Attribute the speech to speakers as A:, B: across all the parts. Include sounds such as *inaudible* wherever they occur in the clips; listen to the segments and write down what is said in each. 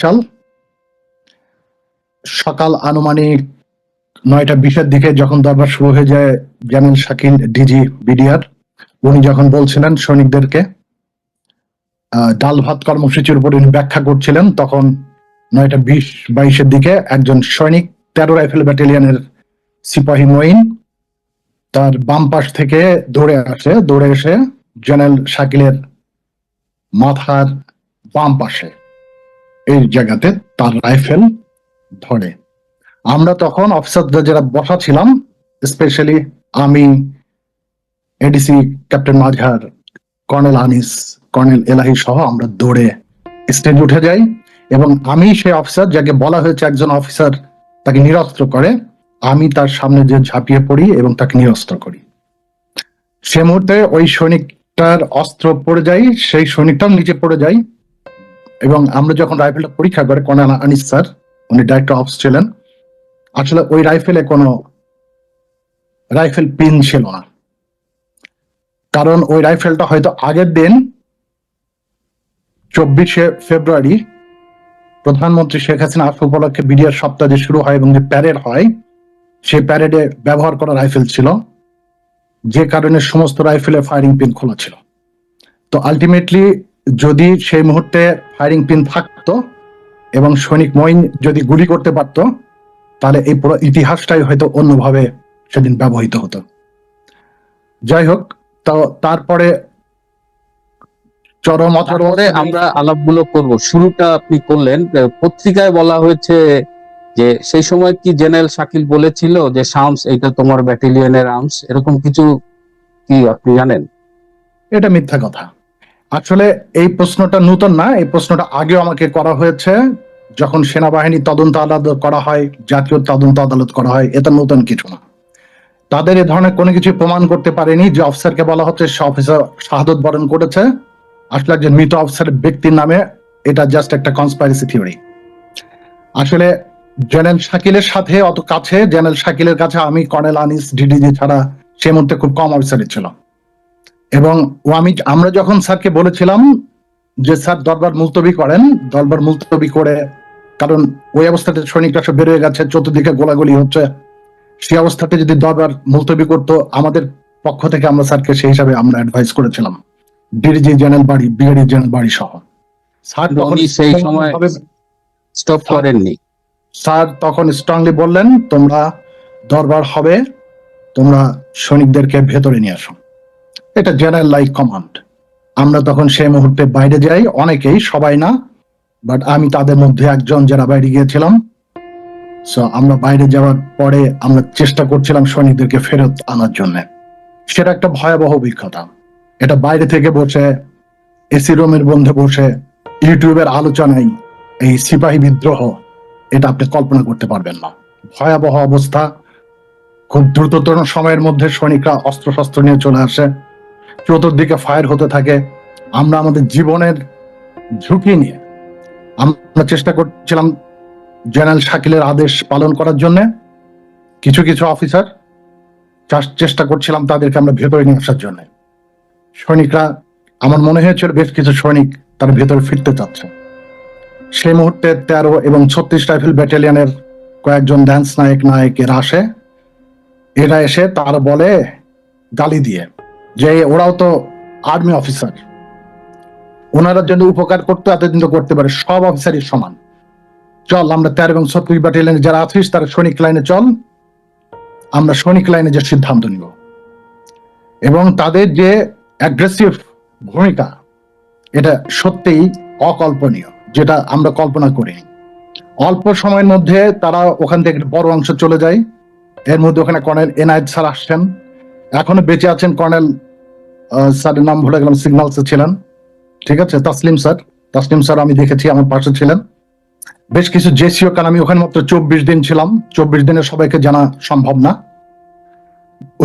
A: সাল সকাল আনুমানিক নয়টা বিশের দিকে যখন দরবার শুরু হয়ে যায়, জামিল শাকিল, ডিজি বিডিআর, উনি যখন বলছিলেন সৈনিকদেরকে ডাল ভাত কর্মসূচির উপর উনি ব্যাখ্যা করছিলেন, তখন নয়টা বিশ, বাইশের দিকে একজন সৈনিক তেরো রাইফেল ব্যাটালিয়নের সিপাহী মঈন তার বাম পাশ থেকে দৌড়ে আসে, দৌড়ে এসে জেনারেল শাকিলের মাথার বাম পাশে এই জায়গাতে তার রাইফেল ধরে। আমরা তখন অফিসারদের যারা বসা ছিলাম স্পেশালি আমি ADC captain Mazhar colonel Anis, colonel Elahi সহ আমরা দৌড়ে স্টেজ উঠে যাই এবং আমি সেই অফিসার যাকে বলা হয়েছে একজন অফিসার তাকে নিরস্ত্র করে, আমি তার সামনে যে ঝাঁপিয়ে পড়ি এবং তাকে নিরস্ত্র করি। সে মুহূর্তে ওই সৈনিকটার অস্ত্র পড়ে যায়, সেই সৈনিকটাও নিচে পড়ে যায়। এবং আমরা যখন রাইফেলটা পরীক্ষা করে কর্নেল আনিস স্যার, উনি ডাইরেক্টর অফিস ছিলেন, আসলে ওই রাইফেলে কোনো রাইফেল পিন ছিল না। কারণ ওই রাইফেলটা হয়তো আগের দিন চব্বিশে ফেব্রুয়ারি প্রধানমন্ত্রী শেখ হাসিনা আসা উপলক্ষে বিডিআর সপ্তাহ শুরু হয় এবং যে প্যারেড হয়, সেই প্যারেডে ব্যবহার করা রাইফেল ছিল। যে কারণে সমস্ত রাইফেলের ফায়ারিং পিন খোলা ছিল। তো আলটিমেটলি যদি সেই মুহূর্তে ফায়ারিং পিন থাকতো এবং সৈনিক মইন যদি গুলি করতে পারত তাহলে এই পুরো ইতিহাসটাই হয়তো অন্যভাবে সেদিন ব্যবহৃত হতো। যাই হোক তো তারপরে চরম
B: তারপরে আমরা আলাপগুলো করব। শুরুটা আপনি করলেন। পত্রিকায় বলা হয়েছে যে সেই সময় কি জেনারেল শাকিল বলেছিল যে শামস এটা তোমার ব্যাটালিয়নের আর্মস এরকম কিছু কি আপনি জানেন?
A: এটা মিথ্যা কথা। আসলে এই প্রশ্নটা নতুন না, এই প্রশ্নটা আগেও আমাকে করা হয়েছে। যখন সেনাবাহিনী তদন্ত আদালত করা হয়, জাতীয় তদন্ত আদালত করা হয়, এটা নতুন কিছু না। তাদের এ ধরনের কোনো কিছু প্রমাণ করতে পারেনি, যে অফিসারকে বলা হচ্ছে সে অফিসার শাহাদত বরণ করেছে। আসলে একজন মৃত অফিসারের ব্যক্তির নামে এটা জাস্ট একটা কনস্পাইরেসি থিওরি আসলে জেনারেল শাকিলের সাথে অত কাছে, জেনারেল শাকিলের কাছে আমি কর্নেল আনিস, ডিডিজি ছাড়া সে মধ্যে খুব কম অফিসারই ছিল। এবং ও আমি আমরা যখন স্যারকে বলেছিলাম যে স্যার দরবার মুলতবি করেন দরবার মুলতবি করে কারণ ওই অবস্থাতে সৈনিকরা সব বেরোয় গেছে চতুর্দিকে গোলাগুলি হচ্ছে সেই অবস্থাতে যদি দরবার মুলতবি করতো আমাদের পক্ষ থেকে আমরা স্যারকে সেই হিসাবে আমরা অ্যাডভাইস করেছিলাম। DDG general Bari brigadier general Bari সহ। স্যার তখন
B: সেই সময় স্টপ করেননি।
A: স্যার তখন স্ট্রংলি বললেন তোমরা দরবার হবে তোমরা সৈনিকদেরকে ভেতরে নিয়ে আসো। এটা জেনারেল লাইক কমান্ড আমরা তখন সেই মুহূর্তে বাইরে যাই, অনেকেই, সবাই না বাট আমি তাদের মধ্যে একজন যারা বাইরে গিয়েছিলাম। সো আমরা বাইরে যাওয়ার পরে আমরা চেষ্টা করছিলাম সৈনিকদেরকে ফেরত আনার জন্য। সেটা একটা ভয়াবহ অভিজ্ঞতা। এটা বাইরে থেকে বসে এসি রুমের বন্ধে বসে ইউটিউবের আলোচনায় এই সিপাহী বিদ্রোহ, এটা আপনি কল্পনা করতে পারবেন না। ভয়াবহ অবস্থা। খুব দ্রুততর সময়ের মধ্যে সৈনিকরা অস্ত্র শস্ত্র নিয়ে চলে আসে। চতুর্দিকে ফায়ার হতে থাকে। আমরা আমাদের জীবনের ঝুঁকি নিয়ে আমরা চেষ্টা করছিলাম জেনারেল শাকিলের আদেশ পালন করার জন্য। কিছু কিছু অফিসার চেষ্টা করছিলাম তাদেরকে আমরা ভেতরে নিয়ে আসার জন্য। সৈনিকরা, আমার মনে হয়েছিল বেশ কিছু সৈনিক তারা ভেতরে ফিরতে চাচ্ছে। সেই মুহূর্তে তেরো এবং ছত্রিশ রাইফেল ব্যাটালিয়নের কয়েকজন ড্যান্স নায়ক নায়ক এরা আসে। এরা এসে তার বলে গালি দিয়ে যে ওরাও তো আর্মি অফিসার ওনারা যদি উপকার করতে, এতদিন তো করতে পারে। সব অফিসারই সমান। চল, আমরা তেরো এবং ছত্রিশ ব্যাটালিয়নে যারা আছিস, তারা সৈনিক লাইনে চল। আমরা সৈনিক লাইনে যে সিদ্ধান্ত নিব। এবং তাদের যে অ্যাগ্রেসিভ ভূমিকা, এটা সত্যিই অকল্পনীয়, যেটা আমরা কল্পনা করি অল্প সময়ের মধ্যে তারা ওখান থেকে বড় অংশ চলে যায়। এর মধ্যে ওখানে কর্নেল এনআইট স্যার আসছেন। এখনও বেঁচে আছেন কর্নেল স্যারের নাম ভুলে গেলাম, সিগন্যালসে ছিলেন। ঠিক আছে, তাসলিম স্যার তাসলিম স্যার আমি দেখেছি, আমার পাশে ছিলেন। বেশ কিছু জেসিও কারণ আমি ওখানে মাত্র চব্বিশ দিন ছিলাম। চব্বিশ দিনে সবাইকে জানা সম্ভব না।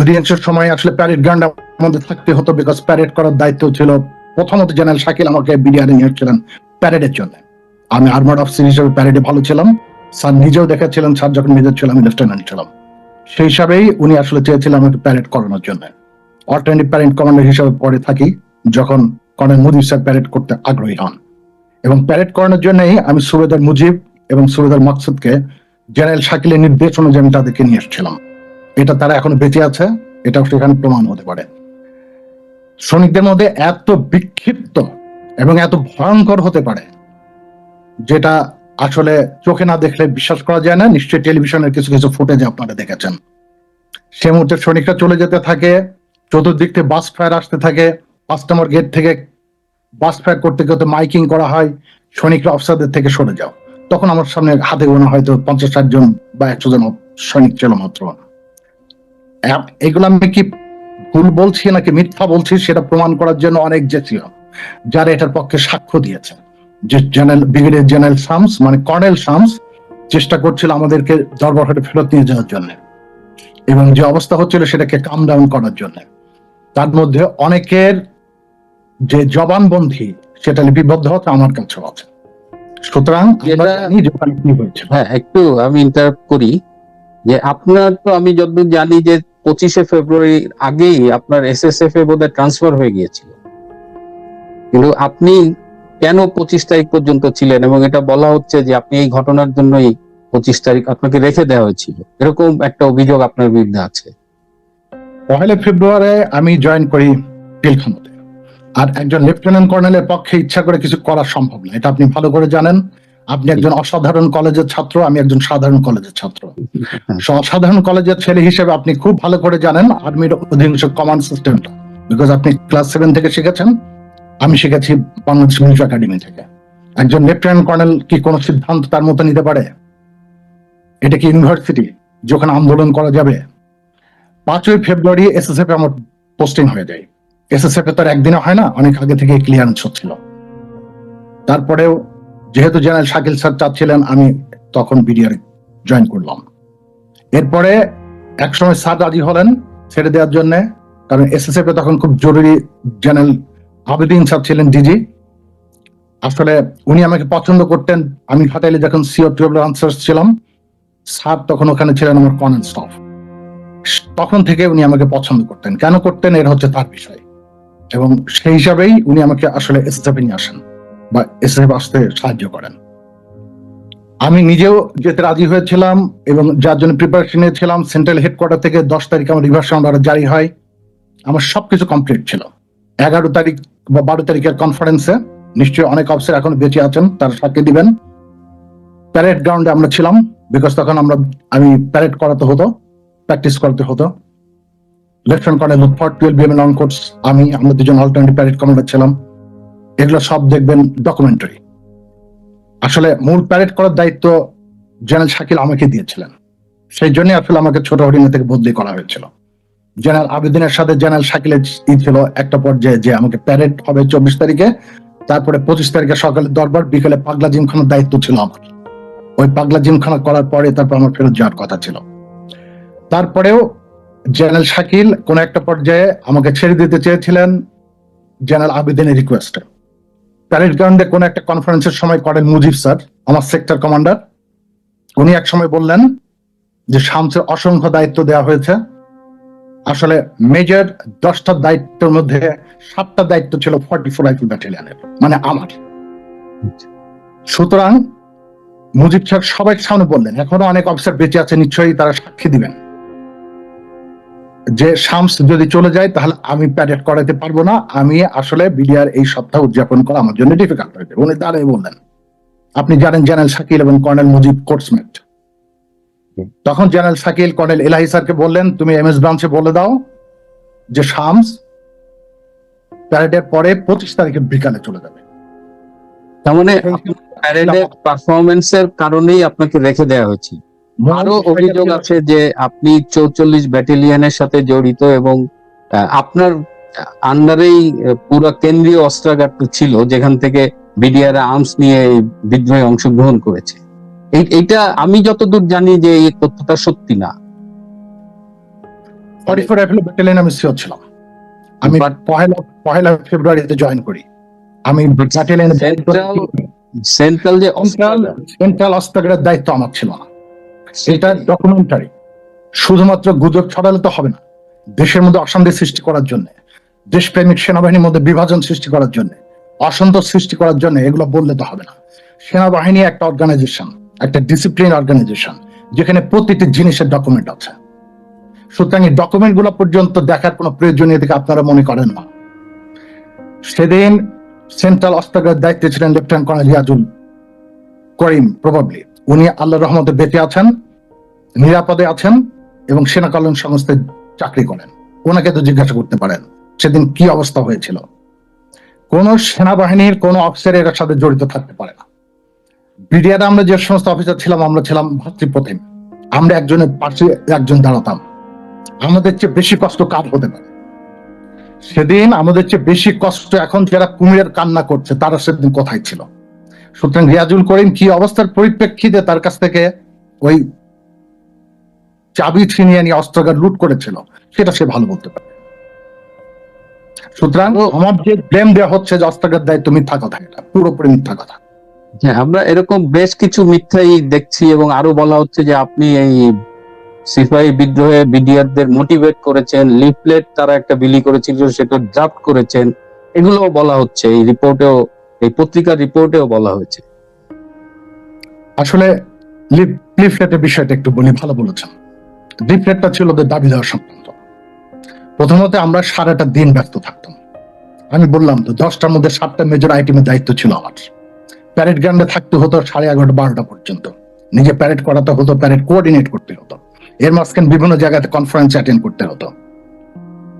A: অধিকাংশ সময় আসলে প্যারেড গ্রাউন্ড আমাদের থাকতে হতো বিকজ প্যারেড করার দায়িত্ব ছিল প্রথমত জেনারেল শাকিল আমাকে বিডিআর নিয়েছিলেন প্যারেডের জন্য। আমি আর্মার্ড অফিসার হিসেবে প্যারেডে ভালো ছিলাম। স্যার নিজেও দেখাচ্ছিলেন স্যার যখন মেজর ছিল আমি লেফটেন্যান্ট ছিলাম। সেই হিসাবেই উনি আসলে চেয়েছিলেন আমাকে প্যারেড করানোর জন্য। অল্টারনেটিভ প্যারেড কমান্ডার হিসেবে পরে থাকি যখন কর্নেল মুদির স্যার প্যারেড করতে আগ্রহী হন। এবং প্যারেড করানোর জন্যই আমি সুবেদার মুজিব এবং সুবেদার মাকসুদকে জেনারেল শাকিলের নির্দেশ অনুযায়ী আমি তাদেরকে নিয়ে এসেছিলাম। এটা তারা এখন বেঁচে আছে, এটাও সেখানে প্রমাণ হতে পারে। শ্রমিকদের মধ্যে এত বিক্ষিপ্ত এবং এত ভয়ঙ্কর হতে পারে, যেটা আসলে চোখে না দেখলে বিশ্বাস করা যায় না, নিশ্চয়ই টেলিভিশনের কিছু কিছু ফুটেজ আপনারা দেখেছেন। সে মুহূর্তে শ্রমিকরা চলে যেতে থাকে, চতুর্দিক থেকে বাস ফায়ার আসতে থাকে পাঁচ নম্বর গেট থেকে বাস ফায়ার করতে করতে মাইকিং করা হয়, সৈনিকরা অফিসারদের থেকে সরে যাও। তখন আমার সামনে হাতে গোনা হয়তো পঞ্চাশ ষাট জন বা একশো জন সৈনিক ছিল মাত্র। এগুলো আমি কি ভুল বলছি নাকি মিথ্যা বলছি সেটা প্রমাণ করার জন্য অনেক যে ছিল, যারা এটার পক্ষে সাক্ষ্য দিয়েছে যে জেনারেল ব্রিগেডিয়ার জেনারেল শামস মানে কর্নেল শামস চেষ্টা করছিল আমাদেরকে দরবার হতে ফেরত নিয়ে যাওয়ার জন্য। এবং যে অবস্থা হচ্ছিল সেটাকে কাম ডাউন করার জন্য। তার মধ্যে অনেকের যে জবানবন্দি সেটা লিপিবদ্ধ হচ্ছে আমার কাছেও আছে। সুতরাং
B: হ্যাঁ একটু আমি ইন্টারাপ্ট করি যে আপনার তো আমি যতদূর জানি যে পঁচিশে ফেব্রুয়ারি আগেই আপনার এসএসএফ এ বোধহয় ট্রান্সফার হয়ে গিয়েছিল। কিন্তু আপনি কেন পঁচিশ তারিখ পর্যন্ত ছিলেন? এবং এটা বলা হচ্ছে যে আপনি এই ঘটনার জন্যই পঁচিশ তারিখ আপনাকে রেখে দেওয়া হয়েছিল। এরকম একটা অভিযোগ আপনার বিরুদ্ধে আছে।
A: পহেলা ফেব্রুয়ারি আমি জয়েন করি পিলখানাতে আর একজন লেফটেন্যান্ট কর্নেলের পক্ষে ইচ্ছা করে কিছু করা সম্ভব না। এটা আপনি ভালো করে জানেন। আপনি একজন অসাধারণ কলেজের ছাত্র আমি একজন সাধারণ কলেজের ছাত্র। *laughs* অসাধারণ কলেজের ছেলে হিসেবে আপনি খুব ভালো করে জানেন আর্মির অধিকাংশ কমান্ড সিস্টেমটা বিকজ আপনি ক্লাস সেভেন থেকে শিখেছেন। আমি শিখেছি বাংলাদেশ মিলিটারি একাডেমি থেকে। একজন লেফটেন্যান্ট কর্নেল কি কোনো সিদ্ধান্ত তার মতো নিতে পারে? এটা কি ইউনিভার্সিটি যেখানে আন্দোলন করা যাবে? পাঁচই ফেব্রুয়ারি এসএসএফ আমার পোস্টিং হয়ে যায়। এসএসএফ তার একদিনে হয় না, অনেক আগে থেকে ক্লিয়ারেন্স হচ্ছিল। তারপরেও যেহেতু জেনারেল শাকিল স্যার চাচ্ছিলেন, আমি তখন বিডিআর জয়েন করলাম। এরপরে একসময় স্যার রাজি হলেন ছেড়ে দেওয়ার জন্য, কারণ এসএসএফ এ তখন খুব জরুরি জেনারেল আবেদিন স্যার ছিলেন ডিজি আসলে উনি আমাকে পছন্দ করতেন। আমি ফাটাইলে যখন সিও টুয়েলভ আনসার ছিলাম, স্যার তখন ওখানে ছিলেন আমার কর্নেল স্টাফ তখন থেকে উনি আমাকে পছন্দ করতেন। কেন করতেন, এর হচ্ছে তার বিষয়। এবং সেই হিসাবেই উনি আমাকে আসলে এসএসএফ নিয়ে আসেন বা এসএসএফ আসতে সাহায্য করেন। আমি নিজেও যেতে রাজি হয়েছিলাম এবং যার জন্য প্রিপারেশন নিয়েছিলাম সেন্ট্রাল হেডকোয়ার্টার থেকে দশ তারিখ আমার রিভার্স অর্ডার জারি হয়। আমার সবকিছু কমপ্লিট ছিল। এগারো তারিখ বা বারো তারিখের কনফারেন্সে নিশ্চয়ই অনেক অফিসার এখন বেঁচে আছেন, তারা সাক্ষী দিবেন। প্যারেড গ্রাউন্ডে আমরা ছিলাম বিকজ তখন আমরা, আমি প্যারেড করাতে হতো প্র্যাকটিস করতে হতো। লেফটেন্যান্ট কর্নেল টুয়েলভ কোর্স আমি, আমরা দুজন প্যারেড কমান্ডার ছিলাম। এগুলো সব দেখবেন ডকুমেন্টারি আসলে মূল প্যারেড করার দায়িত্ব জেনারেল শাকিল আমাকে দিয়েছিলেন। সেই জন্য আসলে আমাকে ছোট হরিণা থেকে বদলি করা হয়েছিল। জেনারেল আবেদিনের সাথে জেনারেল শাকিলের ছিল একটা পর্যায়ে যে আমাকে প্যারেড হবে চব্বিশ তারিখে। তারপরে পঁচিশ তারিখে সকালে দরবার, বিকেলে পাগলা জিমখানার দায়িত্ব ছিল আমার। ওই পাগলা জিমখানা করার পরে তারপর আমার ফেরত যাওয়ার কথা ছিল। তারপরেও জেনারেল শাকিল কোন একটা পর্যায়ে আমাকে ছেড়ে দিতে চেয়েছিলেন জেনারেল আবেদিনের রিকোয়েস্টে প্যারেড গ্রাউন্ডে কোন একটা কনফারেন্সের সময় করেন মুজিব স্যার, আমার সেক্টর কমান্ডার উনি এক সময় বললেন যে শামসের অসংখ্য দায়িত্ব দেওয়া হয়েছে। আসলে মেজর দশটা দায়িত্বের মধ্যে সাতটা দায়িত্ব ছিল ফর্টি ফোর রাইফেল ব্যাটালিয়নের মানে আমার। সুতরাং মুজিব স্যার সবাই সামনে বললেন, এখনও অনেক অফিসার বেঁচে আছে, নিশ্চয়ই তারা সাক্ষী দিবেন। যে শামস যদি চলে যায়, তাহলে আমি প্যারেড করাতে পারব না, আমি আসলে বিডিআর এই সপ্তাহ উদযাপন করা আমার জন্য ডিফিকাল্ট হয়ে যাবে। উনি তারাই বললেন। আপনি জানেন জেনারেল শাকিল এবং কর্নেল মুজিব কোর্সমেট তখন জেনারেল শাকিল কর্নেল এলাহি স্যারকে বললেন তুমি এম এস ব্রাঞ্চে বলে দাও যে শামস প্যারেডের পরে পঁচিশ তারিখে বিকালে চলে যাবে।
B: তার মানে প্যারেডের পারফরমেন্সের কারণেই আপনাকে রেখে দেওয়া হয়েছিল আরও অভিযোগ আছে যে আপনি চৌচল্লিশ ব্যাটালিয়নের সাথে জড়িত এবং আপনার আন্ডারেই পুরো কেন্দ্রীয় অস্ত্রাগার ছিল যেখান থেকে বিডিআর আর্মস নিয়ে এই বিদ্রোহে অংশগ্রহণ করেছে। এইটা আমি যতদূর জানি যে এই তথ্যটা সত্যি না।
A: ফোর ব্যাটালিয়ন আমি সিও ছিলাম। আমি পহেলা পহেলা ফেব্রুয়ারিতে জয়েন করি। আমি
B: সেন্ট্রাল যে
A: সেন্ট্রাল সেন্ট্রাল অস্ত্রাগারের দায়িত্ব আমার ছিল না। এটা ডকুমেন্টারি শুধুমাত্র গুজব ছড়ালে তো হবে না। দেশের মধ্যে অশান্তি সৃষ্টি করার জন্য দেশপ্রেমিক সেনাবাহিনীর মধ্যে বিভাজন সৃষ্টি করার জন্য অসন্তোষ সৃষ্টি করার জন্য এগুলো বললে তো হবে না। সেনাবাহিনী একটা অর্গানাইজেশন একটা ডিসিপ্লিন অর্গানাইজেশন যেখানে প্রতিটি জিনিসের ডকুমেন্ট আছে। সুতরাং এই ডকুমেন্টগুলো পর্যন্ত দেখার কোনো প্রয়োজনীয় থেকে আপনারা মনে করেন না? সেদিন সেন্ট্রাল অস্ত্রাগারের দায়িত্বে ছিলেন lieutenant colonel Riazul Karim probably উনি আল্লাহ রহমতে বেঁচে আছেন, নিরাপদে আছেন এবং সেনা কল্যাণ সংস্থায় চাকরি করেন। ওনাকে তো জিজ্ঞাসা করতে পারেন, সেদিন কি অবস্থা হয়েছিল? কোন সেনাবাহিনীর কোন অফিসার এর সাথে জড়িত থাকতে পারে না। বিডিআর আমরা যে সমস্ত অফিসার ছিলাম আমরা ছিলাম ভাতৃপ্রতিম। আমরা একজনের পাশে একজন দাঁড়াতাম। আমাদের চেয়ে বেশি কষ্ট কার হতে পারে? সেদিন আমাদের চেয়ে বেশি কষ্ট এখন যারা কুমিরের কান্না করছে তারা সেদিন কোথায় ছিল? সুতরাং রিয়াজুল করিম কি অবস্থার পরিপ্রেক্ষিতে তার কাছ থেকে ওই চাবি ছিনিয়ে নিয়ে অস্ত্রাগার লুট করেছিল সেটা সে ভালো বলতে পারে। সুতরাং আমার যে ব্লেম দেওয়া হচ্ছে যে অস্ত্রাগার দায়িত্ব মিথ্যা কথা এটা পুরোপুরি মিথ্যা কথা।
B: হ্যাঁ আমরা এরকম বেশ কিছু মিথ্যাই দেখছি এবং আরও বলা হচ্ছে যে আপনি এই সিপাহী বিদ্রোহে বিডিআরদের মোটিভেট করেছেন লিফলেট তারা একটা বিলি করেছিল সেটা ড্রাফট করেছেন এগুলো বলা হচ্ছে, এই রিপোর্টেও এই পত্রিকার রিপোর্টেও বলা হয়েছে।
A: আসলে লিফলেটের বিষয়টা একটু বলি, ভালো বলেছেন। লিফলেটটা ছিল ওদের দাবি দেওয়া সংক্রান্ত। প্রথমত আমরা সারাটা দিন ব্যস্ত থাকতাম। আমি বললাম তো, দশটার মধ্যে সাতটা মেজর আইটেমের দায়িত্ব ছিল আমার। প্যারেড গ্রাউন্ডে থাকতে হতো সাড়ে এগারোটা বারোটা পর্যন্ত। নিজে প্যারেড করাতে হতো প্যারেড কোঅর্ডিনেট করতে হতো। এর মাঝখানে বিভিন্ন জায়গাতে কনফারেন্স অ্যাটেন্ড করতে হতো।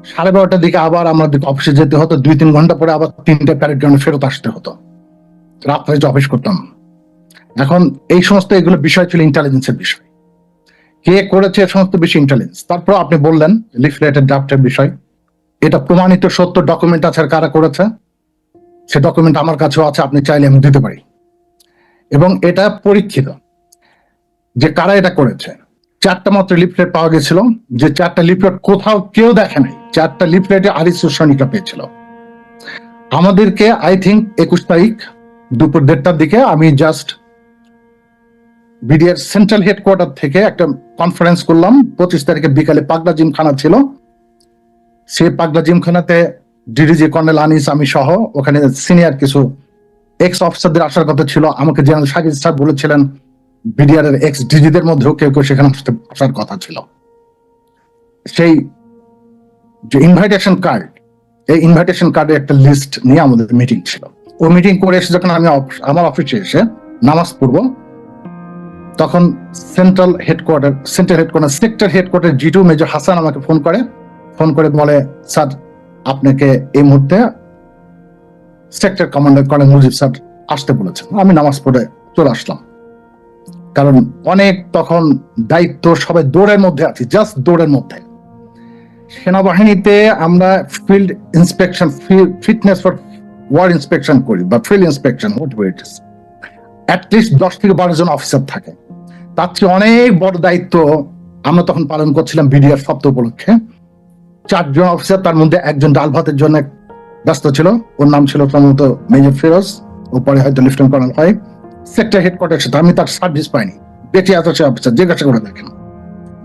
A: সাড়ে বারোটার দিকে আবার আমাদের অফিসে যেতে হতো, দুই তিন ঘণ্টা পরে আবার তিনটে প্যারেড গ্রাউন্ডে ফেরত আসতে হতো। রাত্রে যে অফিস করতাম। এখন এই সমস্ত এগুলো বিষয় ছিল ইন্টেলিজেন্সের বিষয়। কে করেছে সমস্ত বিষয় ইন্টেলিজেন্স তারপর আপনি বললেন লিফলেটের ড্রাফটের বিষয়। এটা প্রমাণিত সত্য ডকুমেন্ট আছে কারা করেছে? সে ডকুমেন্ট আমার কাছেও আছে, আপনি চাইলে আমি দিতে পারি। এবং এটা পরীক্ষিত যে কারা এটা করেছে। চারটা মাত্র লিফলেট পাওয়া গেছিল, যে চারটা লিফলেট কোথাও কেউ দেখে নাই, চারটা লিফলেটে আরিসুর সৈনিকরা পেয়েছিল। আমাদেরকে আই থিঙ্ক একুশ তারিখ দুপুর দেড়টার দিকে আমি জাস্ট বিডিআর সেন্ট্রাল হেডকোয়ার্টার থেকে একটা কনফারেন্স করলাম, পঁচিশ তারিখে বিকালে পাগলা জিমখানা ছিল। সেই পাগলা জিমখানাতে ডিডিজি কর্নেল আনিস আমি সহ ওখানে সিনিয়র কিছু এক্স অফিসারদের আসার কথা ছিল। আমাকে জেনারেল সাকিব স্যার বলেছিলেন বিডিআর এর এক্স ডিজিদের মধ্যেও কেউ কেউ সেখানে আসার কথা ছিল। সেই যে ইনভাইটেশন কার্ড এই ইনভাইটেশন কার্ডের একটা লিস্ট নিয়ে আমাদের মিটিং ছিল। ও মিটিং করে এসে যখন আমি আমার অফিসে এসে নামাজ পড়ব, তখন central headquarter central headquarter sector headquarter G two major Hasan আমাকে ফোন করে। ফোন করে বলে, স্যার আপনাকে এই মুহূর্তে sector commander colonel Mujib sir আসতে বলেছেন। আমি নামাজ পড়ে চলে আসলাম। কারণ অনেক তখন দায়িত্ব সবাই দৌড়ের মধ্যে আছি জাস্ট দৌড়ের মধ্যে। সেনাবাহিনীতে আমরা field inspection fitness for war inspection করি বা ফিল্ড ইন্সপেকশন অ্যাটলিস্ট দশ থেকে বারো জন অফিসার থাকে। তার চেয়ে অনেক বড় দায়িত্ব আমরা তখন পালন করছিলাম বিডিআর সপ্তাহ উপলক্ষে। চারজন অফিসার তার মধ্যে একজন ডাল ভাতের জন্য ব্যস্ত ছিল। ওর নাম ছিল সম্ভবত মেজর ফিরোজ। ও পরে হয়তো লেফটেন্যান্ট কর্নেল হয়। সেক্টর হেডকোয়ার্টার আমি তার সার্ভিস পাইনি। বেঁচে আছে সে অফিসার জিজ্ঞাসা করে দেখেন।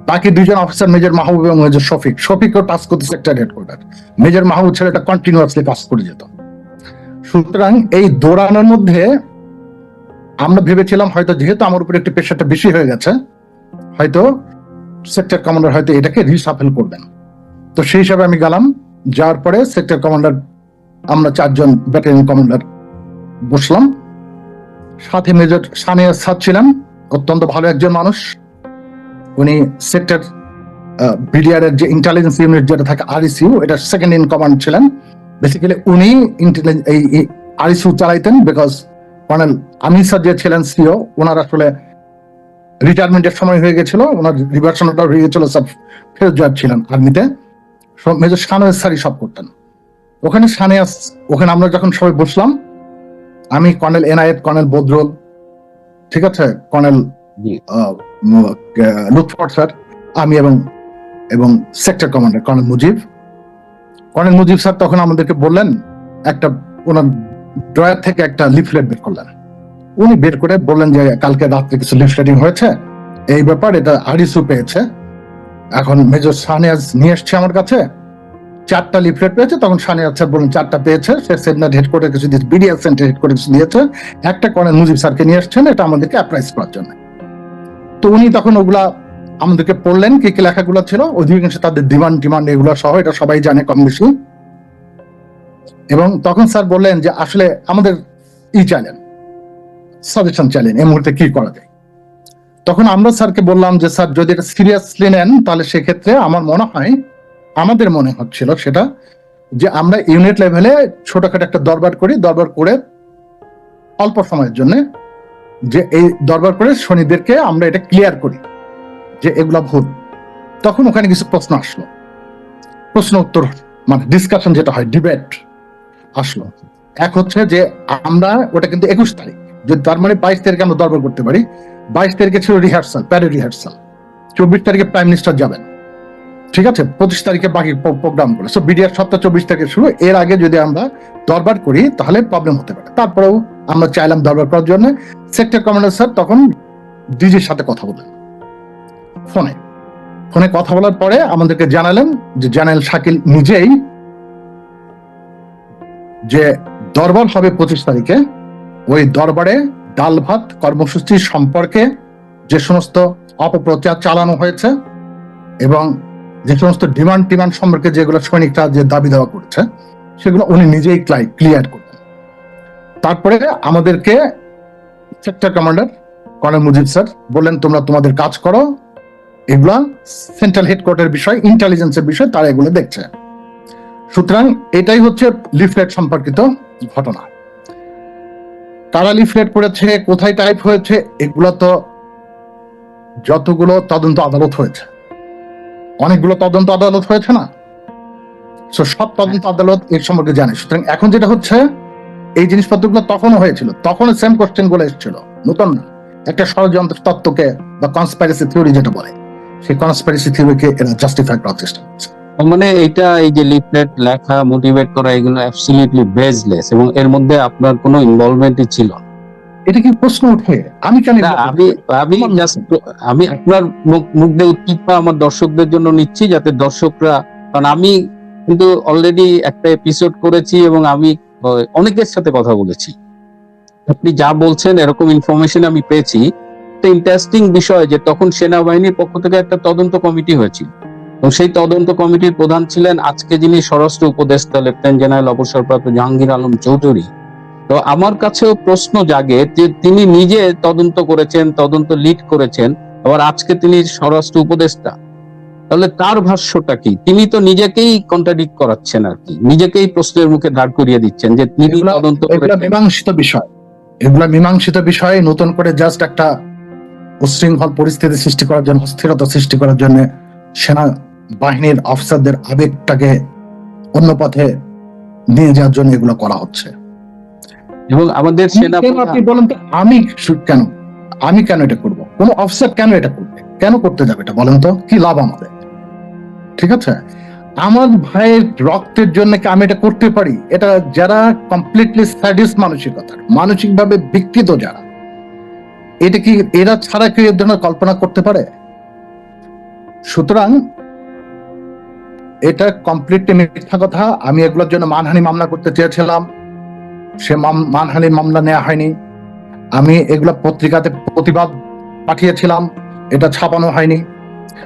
A: বাকি দুজন অফিসার মেজর মাহবুব এবং মেজর শফিক। শফিকও টাস্ক করতে সেক্টর হেডকোয়ার্টার মেজর মাহবুব ছেলেটা কন্টিনিউয়াসলি কাজ করে যেত। সুতরাং এই দৌড়ানোর মধ্যে আমরা ভেবেছিলাম, হয়তো যেহেতু আমার উপর একটু প্রেশারটা বেশি হয়ে গেছে, হয়তো সেক্টর কমান্ডার হয়তো এটাকে রিসাফেল করবেন। তো সেই হিসাবে আমি গেলাম, যাওয়ার পরে সেক্টর কমান্ডার আমরা চারজন ব্যাটালিয়ন কমান্ডার বসলাম। সাথে মেজর সানিয়া সাদ ছিলেন, অত্যন্ত ভালো একজন মানুষ। উনি সেক্টর বিডিআর এর যে ইন্টেলিজেন্স ইউনিট যেটা থাকে আরইসিউ এটা সেকেন্ড ইন কমান্ড ছিলেন। বেসিক্যালি উনি এই আরইসিউ চালাইতেন বিকজ কর্নেল আমির স্যার যে ছিলেন সিও ওনার আসলে রিটায়ারমেন্টের সময় হয়ে গেছিল, ওনার রিভার্সনটা হয়ে গেছিল, সব ফেরত জব ছিলেন আর্মিতে মেজর শানওয়াজ স্যারই সব করতেন। ওখানে শানিয়াস ওখানে আমরা যখন সবাই বসলাম আমি কর্নেল এনায়েত কর্নেল বদরুল ঠিক আছে? কর্নেল লুৎফর স্যার আমি এবং এবং sector commander colonel Mujib. Colonel Mujib sir তখন আমাদেরকে বললেন একটা ওনার ড্রয়ার থেকে একটা লিফলেট বের করলেন। উনি বের করে বললেন যে কালকে রাত্রে কিছু লিফলেটিং হয়েছে। এই ব্যাপার এটা আরিসু পেয়েছে। এখন মেজর সানিয়াজ নিয়ে এসছে আমার কাছে। চারটা লিফলেট পেয়েছে, তখন সানি আচ্ছা বললেন চারটা পেয়েছে, সে সেন্টার হেড করে কিছু দিয়েছে বিডিএল সেন্টার হেড করে কিছু দিয়েছে। একটা করেন মুজিব স্যারকে নিয়ে এসছেন, এটা আমাদেরকে অ্যাপ্রাইজ করার জন্য। তো উনি তখন ওগুলা আমাদেরকে পড়লেন, কি কি লেখাগুলো ছিল, অধিকাংশ তাদের ডিমান্ড ডিমান্ড এগুলো সহ, এটা সবাই জানে কম বেশি। এবং তখন স্যার বললেন যে আসলে আমাদের ই চাইলেন সাজেশন চাইলেন এই মুহূর্তে কি করা যায়? তখন আমরা স্যারকে বললাম যে, স্যার, যদি এটা সিরিয়াসলি নেন, তাহলে সেক্ষেত্রে আমার মনে হয়, আমাদের মনে হচ্ছিল সেটা যে, আমরা ইউনিট লেভেলে ছোটখাটো একটা দরবার করি, দরবার করে অল্প সময়ের জন্য যে, এই দরবার করে শনিদেরকে আমরা এটা ক্লিয়ার করি যে, এগুলা ভুল। তখন ওখানে কিছু প্রশ্ন আসলো। প্রশ্ন উত্তর মানে ডিসকাশন যেটা হয় ডিবেট আসলো। এক হচ্ছে যে, আমরা, ওটা কিন্তু একুশ তারিখ, যদি তার মানে বাইশ তারিখে আমরা দরবার করতে পারি বাইশ তারিখে ছিল রিহার্সাল প্যারে রিহার্সাল চব্বিশ তারিখে প্রাইম মিনিস্টার যাবেন। ঠিক আছে? পঁচিশ তারিখে বাকি প্রোগ্রাম করে সো বিডিআর সপ্তাহ চব্বিশ তারিখে শুরু। এর আগে যদি আমরা দরবার করি, তাহলে প্রবলেম হতে পারে। তারপরেও আমরা চাইলাম দরবার করার জন্য। সেক্টর কমান্ডার স্যার তখন ডিজির সাথে কথা বললেন। ফোনে। ফোনে কথা বলার পরে আমাদেরকে জানালেন যে, জেনারেল শাকিল নিজেই যে দরবার হবে পঁচিশ তারিখে, ওই দরবারে ডাল ভাত কর্মসূচি সম্পর্কে যে সমস্ত অপপ্রচার চালানো হয়েছে এবং যে সমস্ত ডিমান্ড টিমান্ড সম্পর্কে যেগুলো সৈনিকরা যে দাবি দেওয়া করছে, সেগুলো উনি নিজেই ক্লাই ক্লিয়ার করবেন তারপরে আমাদেরকে sector commander colonel Mujib sir বললেন, তোমরা তোমাদের কাজ করো। এগুলা সেন্ট্রাল হেডকোয়ার্টার বিষয় ইন্টেলিজেন্সের বিষয়, তারা এগুলো দেখছে। সুতরাং এটাই হচ্ছে লিফলেট সম্পর্কিত ঘটনা। কারা লিফলেট করেছে কোথায় টাইপ হয়েছে এগুলো তো যতগুলো তদন্ত আদালত হয়েছে। অনেকগুলো তদন্ত আদালত হয়েছে না? So, সব তদন্ত আদালত এর সম্পর্কে জানে। সুতরাং এখন যেটা হচ্ছে এই জিনিসপত্রগুলো তখনও হয়েছিল তখনও সেম কোশ্চেনগুলো এসেছিল। নতুন না। একটা ষড়যন্ত্র তত্ত্বকে বা কনস্পাইরেসি থিওরি যেটা বলে সেই কনস্পাইরেসি থিওরিকে এরা জাস্টিফাই করার চেষ্টা করছে।
B: মানে এটা এই যে লিফলেট লেখা মোটিভেট করা এগুলো অ্যাবসলিউটলি বেসলেস এবং এর মধ্যে আপনার কোনো ইনভলভমেন্টই ছিল
A: এটা কি প্রশ্ন উঠে আমি কেন
B: আমি আমি জাস্ট আমি আপনার মুখ দিয়ে উত্তীপা আমার দর্শকদের জন্য নিচ্ছি যাতে দর্শকরা কারণ আমি কিন্তু অলরেডি একটা এপিসোড করেছি এবং আমি অনেকের সাথে কথা বলেছি। আপনি যা বলছেন এরকম ইনফরমেশন আমি পেয়েছি। একটা ইন্টারেস্টিং বিষয় যে তখন সেনাবাহিনীর পক্ষ থেকে একটা তদন্ত কমিটি হয়েছিল। এবং সেই তদন্ত কমিটির প্রধান ছিলেন আজকে যিনি স্বরাষ্ট্র উপদেষ্টা লেফটেন্যান্ট জেনারেল অবসরপ্রাপ্ত জাহাঙ্গীর আলম চৌধুরী। তো আমার কাছেও প্রশ্ন জাগে যে তিনি নিজে তদন্ত করেছেন তদন্ত লিড করেছেন আবার আজকে তিনি স্বরাষ্ট্র উপদেষ্টা। তাহলে তার ভাষ্যটা কি? তিনি তো নিজেকেই কন্ট্রাডিক্ট করাচ্ছেন আর কি। নিজেকেই প্রশ্নের মুখে দাঁড় করিয়ে দিচ্ছেন যে তিনি তদন্ত
A: মীমাংসিত বিষয়। এগুলা মীমাংসিত বিষয়ে নতুন করে জাস্ট একটা উশৃঙ্খল পরিস্থিতি সৃষ্টি করার জন্য অস্থিরতা সৃষ্টি করার জন্য সেনা বাহিনীর অফিসারদের আবেগটাকে অন্য পথে নিয়ে যাওয়ার জন্য এগুলো করা হচ্ছে।
B: এবং আমাদের সেনা
A: আপনি বলেন তো আমি কেন? আমি কেন এটা করব? কোন অফিসার কেন এটা করবে? কেন করতে যাবে এটা বলেন তো? কি লাভ আমাদের? ঠিক আছে? আমার ভাইয়ের রক্তের জন্য কি আমি এটা করতে পারি? এটা যারা কমপ্লিটলি স্যাডিস মানসিকতার মানসিকভাবে বিকৃত যারা এটা কি এরা ছাড়া কি এর ধরনের কল্পনা করতে পারে? সুতরাং এটা কমপ্লিটলি মিথ্যা কথা। আমি এগুলোর জন্য মানহানি মামলা করতে চেয়েছিলাম। সে মানহানি মামলা নেওয়া হয়নি। আমি এগুলো পত্রিকাতে প্রতিবাদ পাঠিয়েছিলাম। এটা ছাপানো হয়নি।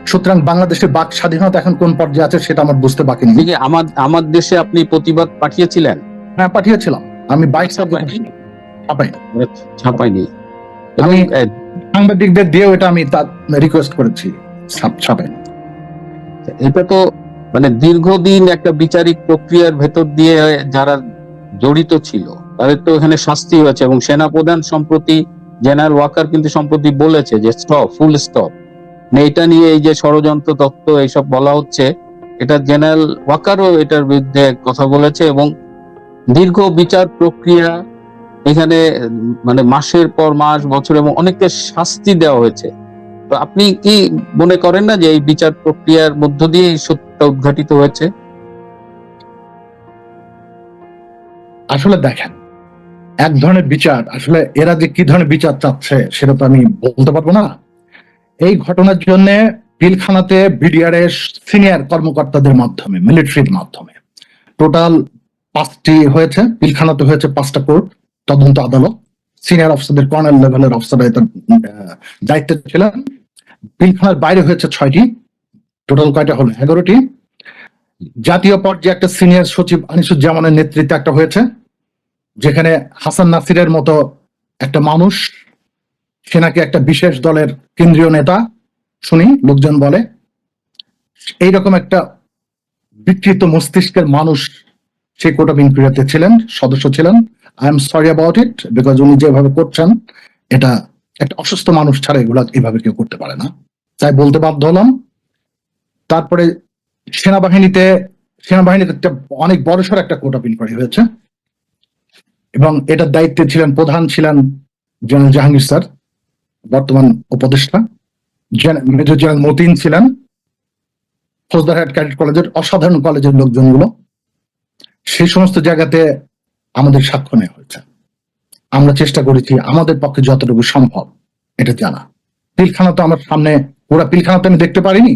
A: সুতরাং বাংলাদেশের বাক স্বাধীনতা এখন কোন পর্যায়ে আছে সেটা আমার বুঝতে বাকি নেই।
B: আমার আমার দেশে আপনি প্রতিবাদ পাঠিয়েছিলেন?
A: হ্যাঁ পাঠিয়েছিলাম। আমি বাইক? ছাপাই
B: ছাপাইনি।
A: আমি- সাংবাদিকদের দিয়েও এটা আমি রিকোয়েস্ট করেছি। ছাপ- ছাপাই
B: এটা তো মানে দীর্ঘদিন একটা বিচারিক প্রক্রিয়ার ভেতর দিয়ে যারা জড়িত ছিল, তাদের তো এখানে শাস্তি হয়েছে এবং সেনাপ্রধান সম্প্রতি জেনারেল ওয়াকার কিন্তু সম্প্রতি বলেছে যে স্টপ ফুল স্টপ এটা নিয়ে এই যে ষড়যন্ত্র তত্ত্ব এইসব বলা হচ্ছে, এটা জেনারেল ওয়াকারও এটার বিরুদ্ধে কথা বলেছে এবং দীর্ঘ বিচার প্রক্রিয়া এখানে মানে মাসের পর মাস, বছর এবং অনেককে শাস্তি দেওয়া হয়েছে। তো আপনি কি মনে করেন না যে এই বিচার প্রক্রিয়ার মধ্য দিয়ে এই সত্যটা উদ্ঘাটিত হয়েছে।
A: আসলে দেখেন, এক ধরনের বিচার, আসলে এরা যে কি ধরনের বিচার চাচ্ছে সেটা তো আমি বলতে পারব না। এই ঘটনার জন্য পিলখানাতে বিডিআর এর সিনিয়র কর্মকর্তাদের মাধ্যমে, মিলিটারির মাধ্যমে, টোটাল পাঁচটি হয়েছে, পিলখানাতে হয়েছে পাঁচটা কোর্ট, তদন্ত আদালত, সিনিয়র অফিসারদের কর্নেল লেভেলের অফিসার দায়িত্বে ছিলেন। পিলখানার বাইরে হয়েছে ছয়টি টোটাল কয়টা হলো? এগারোটি। জাতীয় পর্যায়ে একটা সিনিয়র সচিব আনিসুজ্জামানের নেতৃত্বে একটা হয়েছে, যেখানে হাসান নাসিরের মতো একটা মানুষ, সে নাকি একটা বিশেষ দলের কেন্দ্রীয় নেতা, শুনি, লোকজন বলে। এইরকম একটা বিকৃত মস্তিষ্কের মানুষ সেই কোর্ট অফ ইনকুয়ারিতে ছিলেন, সদস্য ছিলেন। I am sorry about it because উনি যেভাবে করছেন, এটা একটা অসুস্থ মানুষ ছাড়া এগুলা এভাবে কেউ করতে পারে না। তাই বলতে বাধ্য হলাম তারপরে সেনাবাহিনীতে সেনাবাহিনীতে অনেক বড়সড় একটা কোটা ইনকোয়ারি হয়েছে। এবং এটার দায়িত্বে ছিলেন, প্রধান ছিলেন জেনারেল জাহাঙ্গীর স্যার, বর্তমান উপদেষ্টা। মেজর জেনারেল মতিন ছিলেন ফৌজদারহাট ক্যাডেট কলেজের অসাধারণ কলেজের লোকজনগুলো। সেই সমস্ত জায়গাতে আমাদের সাক্ষ্য নেওয়া হয়েছে। আমরা চেষ্টা করেছি, আমাদের পক্ষে যতটুকু সম্ভব এটা জানা। পিলখানা তো আমার সামনে ওরা পিলখানা তো আমি দেখতে পারিনি।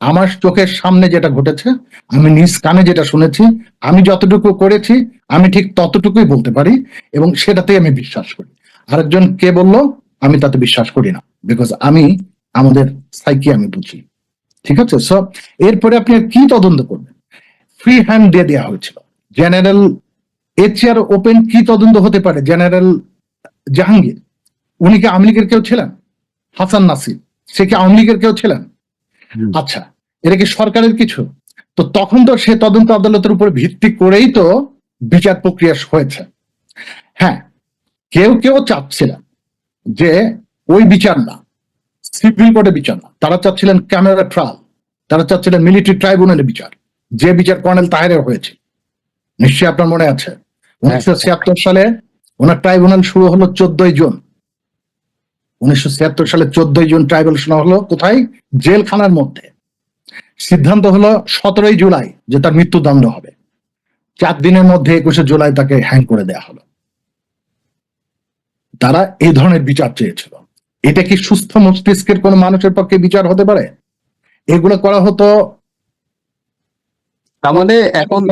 A: আমার চোখের সামনে যেটা ঘটেছে, আমি নিজ কানে যেটা শুনেছি, আমি যতটুকু করেছি, আমি ঠিক ততটুকুই বলতে পারি এবং সেটাতেই আমি বিশ্বাস করি। আরেকজন কে বলল, আমি তাতে বিশ্বাস করি না বিকজ আমি, আমাদের সাইকি আমি বুঝি। ঠিক আছে? সো এরপরে আপনি কি তদন্ত করবেন? ফ্রি হ্যান্ড দিয়ে দেওয়া হয়েছিল। জেনারেল এর চেয়ার ওপেন কি তদন্ত হতে পারে? জেনারেল জাহাঙ্গীর উনি কি আওয়ামী লীগের কেউ ছিলেন? হাসান নাসির, সে কি আওয়ামী লীগের কেউ ছিলেন। আচ্ছা এটা কি সরকারের কিছু? তো তখন তো সে তদন্ত আদালতের উপর ভিত্তি করেই তো বিচার প্রক্রিয়া হয়েছে। হ্যাঁ কেউ কেউ চাচ্ছিলেন যে ওই বিচার না সিভিল কোর্টে বিচার না। তারা চাচ্ছিলেন ক্যামেরা ট্রায়াল তারা চাচ্ছিলেন মিলিটারি ট্রাইব্যুনালে বিচার। যে বিচার কর্নেল তাহেরের হয়েছে নিশ্চয়ই আপনার মনে আছে। উনিশশো ছিয়াত্তর সালে ওনার ট্রাইব্যুনাল শুরু হলো চোদ্দই জুন। উনিশশো ছিয়াত্তর সালে চোদ্দই জুন ট্রাইব্যুনাল শোনা হলো কোথায়? জেলখানার মধ্যে। সিদ্ধান্ত হলো সতেরোই জুলাই যে তার মৃত্যুদণ্ড হবে। চার দিনের মধ্যে একুশে জুলাই তাকে হ্যাং করে দেয়া হলো। তারা এই ধরনের বিচার চেয়েছিল। এটা কি সুস্থ মস্তিষ্কের কোন মানুষের পক্ষে বিচার হতে পারে? এগুলো করা হতো
B: তার মানে এখন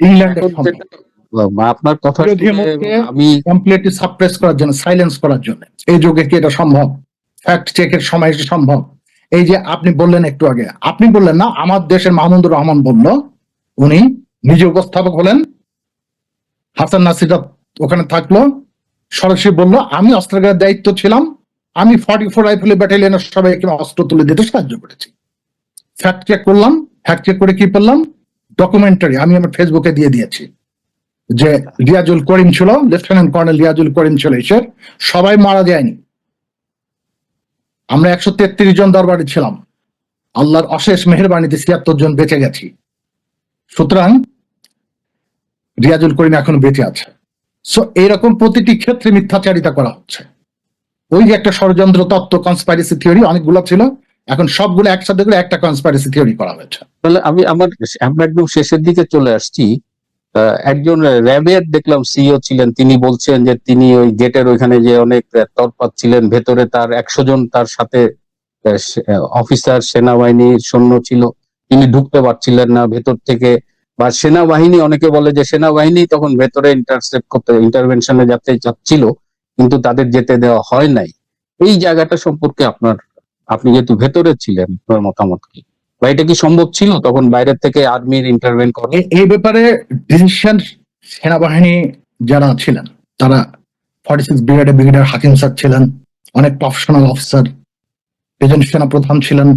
A: ইংল্যান্ডে
B: এখন যেটা- আপনার কথা আমি
A: কমপ্লিটলি সাপ্রেস করার জন্য সাইলেন্স করার জন্য। এই যুগে কি এটা সম্ভব? ফ্যাক্ট চেকের সময় এটা সম্ভব? এই যে আপনি বললেন একটু আগে আপনি বললেন না আমার দেশের মাহমুদুর রহমান বলল উনি নিজে উপস্থাপক হলেন হাসান নাসিরা ওখানে থাকল সরাসরি বলল আমি অস্ত্রাগারের দায়িত্ব ছিলাম আমি ফর্টি ফোর রাইফেল ব্যাটালিয়নের সবাইকে অস্ত্র তুলে দিতে সাহায্য করেছি। ফ্যাক্ট চেক করলাম ফ্যাক্ট চেক করে কি পেলাম? ডকুমেন্টারি আমি আমার ফেসবুকে দিয়ে দিয়েছি। যে রিয়াজুল করিম ছিল, লেফটেন্যান্ট কর্নেল রিয়াজুল করিম ছিল এসের সবাই মারা যায়নি আমরা একশো তেত্রিশ জন দরবারে ছিলাম। আল্লাহর অশেষ মেহরবানিতে ছিয়াত্তর জন বেঁচে গেছি। সুতরাং রিয়াজুল করিম এখন বেঁচে আছে। সো এইরকম প্রতিটি ক্ষেত্রে মিথ্যাচারিতা করা হচ্ছে। ওই যে একটা ষড়যন্ত্র, তত্ত্ব কনস্পাইরেসি থিওরি অনেকগুলো ছিল। এখন সবগুলো একসাথে করে একটা কনস্পাইরেসি থিওরি করা হয়েছে।
B: তাহলে আমি আমার আমরা একদম শেষের দিকে চলে আসছি। একজন র্যাবের দেখলাম সিও ছিলেন। তিনি বলছেন যে তিনি ওই গেটের ওইখানে যে অনেক তরপাত ছিলেন, ভেতরে তার একশো জন তার সাথে অফিসার, সেনাবাহিনীর সৈন্য ছিল। তিনি ঢুকতে পারছিলেন না ভেতর থেকে। বা সেনাবাহিনী, অনেকে বলে যে সেনাবাহিনী তখন ভেতরে ইন্টারসেপ্ট করতে ইন্টারভেনশনে যাতে চাচ্ছিল কিন্তু তাদের যেতে দেওয়া হয় নাই। এই জায়গাটা সম্পর্কে আপনার, আপনি যেহেতু ভেতরে ছিলেন, আপনার মতামত কি? বা এটা কি সম্ভব ছিল তখন বাইরের থেকে আর্মির ইন্টারভেন করে?
A: এই ব্যাপারে ডিসিশন সেনাবাহিনী যারা ছিলেন, তারা ফর্টি সিক্স ব্রিগেডের ব্রিগেডিয়ার হাকিম স্যার ছিলেন, অনেক প্রফেশনাল অফিসার একজন সেনা প্রধান ছিলেন,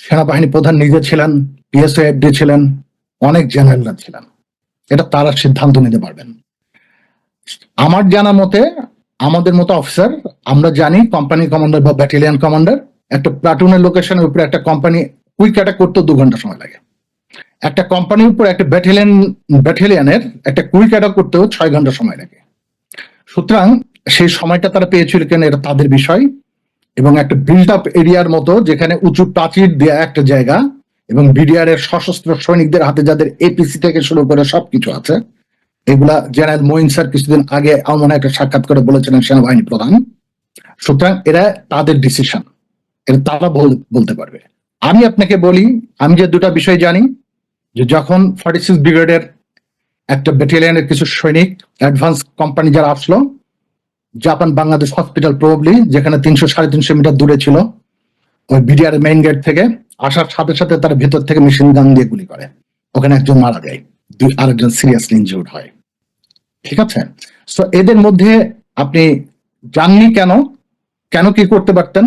A: সেনাবাহিনী প্রধান নিজে ছিলেন পিএসও এফডি ছিলেন, অনেক জেনারেলরা ছিলেন। এটা তারা সিদ্ধান্ত নিতে পারবেন। আমার জানা মতে, আমাদের মতো অফিসার আমরা জানি কোম্পানি কমান্ডার বা ব্যাটালিয়ন কমান্ডার একটা প্লাটুনের লোকেশনের উপরে একটা কোম্পানি কুইক অ্যাটাক করতে দু ঘণ্টা সময় লাগে। একটা কোম্পানির উপর একটা ব্যাটালিয়ন ব্যাটালিয়নের একটা কুইক অ্যাটাক করতেও ছয় ঘণ্টা সময় লাগে। সুতরাং সেই সময়টা তারা পেয়েছিল কেন এটা তাদের বিষয় এবং একটা বিল্ড আপ এরিয়ার মতো যেখানে উঁচু প্রাচীর দেয়া একটা জায়গা এবং বিডিআর এর সশস্ত্র সৈনিকদের হাতে যাদের এপিসি থেকে শুরু করে সবকিছু আছে, এগুলা জেনারেল মঈন স্যার কিছুদিন আগে আমার একটা সাক্ষাৎ করে বলেছিলেন সেনাবাহিনী প্রধান। সুতরাং এরা তাদের ডিসিশন এটা তারা বল- বলতে পারবে। আমি আপনাকে বলি, আমি যে দুটা বিষয় জানি, যে যখন ফর্টি সিক্স ব্রিগেডের একটা ব্যাটালিয়নের কিছু সৈনিক অ্যাডভান্স কোম্পানি যারা আসলো জাপান বাংলাদেশ হসপিটাল প্রবলি যেখানে তিনশো, সাড়ে তিনশো মিটার দূরে ছিল, ওই বিডিআর মেইন গেট থেকে আসার সাথে সাথে তার ভেতর থেকে মেশিন গান দিয়ে গুলি করে। ওখানে একজন মারা যায়, দুই আরেকজন সিরিয়াসলি ইনজিউর্ড হয়। ঠিক আছে? তো এদের মধ্যে আপনি জাননি কেন? কেন কি করতে পারতেন?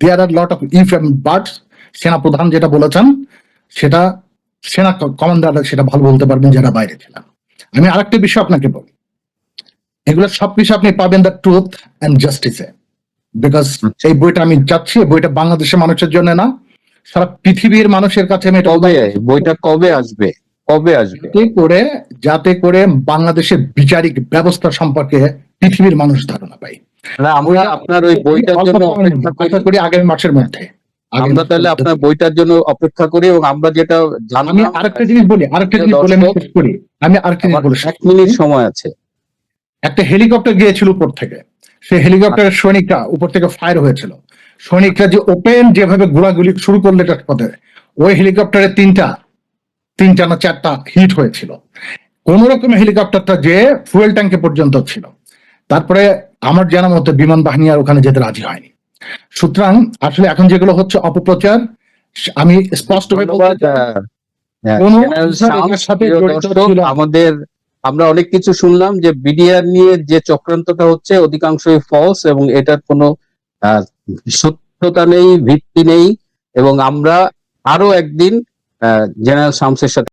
A: There are lot of if but সেনা প্রধান যেটা বলেছেন সেটা সেনা কমান্ডাররা সেটা ভালো বলতে পারবেন যারা বাইরে ছিলেন। আমি আরেকটা বিষয় আপনাকে বলি। এগুলো সবকিছু আপনি পাবেন দ্য ট্রুথ অ্যান্ড জাস্টিসে বিকজ এই বইটা আমি চাচ্ছি বইটা বাংলাদেশের মানুষের জন্য না। সারা পৃথিবীর মানুষের কাছে আমি এটা
B: কবে? বইটা কবে আসবে? কবে আসবে?
A: করে যাতে করে বাংলাদেশের বিচারিক ব্যবস্থা সম্পর্কে পৃথিবীর মানুষ ধারণা পায়।
B: না, আমরা আপনার ওই বইটার জন্য করি।
A: আশা করি আগামী মাসের মধ্যে।
B: আমরা তাহলে আপনার বইটার জন্য অপেক্ষা করি এবং আমরা যেটা
A: আমি আরেকটা জিনিস বলি আরেকটা জিনিস বলে আমি শেষ করি। আমি আরেকটা জিনিস বলে
B: এক মিনিট সময় আছে।
A: একটা হেলিকপ্টার গিয়েছিল উপর থেকে। সেই হেলিকপ্টারের সৈনিকরা উপর থেকে ফায়ার হয়েছিল। সৈনিকরা যে ওপেন যেভাবে গোলাগুলি শুরু করল পথে ওই হেলিকপ্টারে তিনটা তিনটা না চারটা হিট হয়েছিল। কোন রকম হেলিকপ্টারটা যে ফুয়েল ট্যাঙ্কে পর্যন্ত ছিল। তারপরে আমার জানা মতো বিমান বাহিনী আর ওখানে যেতে রাজি হয়নি। সুতরাং আসলে এখন যেগুলো হচ্ছে অপপ্রচার আমি স্পষ্টভাবে
B: আহ, হ্যাঁ। আমাদের আমরা অনেক কিছু শুনলাম যে বিডিআর নিয়ে যে চক্রান্তটা হচ্ছে অধিকাংশই ফলস এবং এটার কোনো সত্যতা নেই ভিত্তি নেই এবং আমরা আরও একদিন জেনারেল শামসের সাথে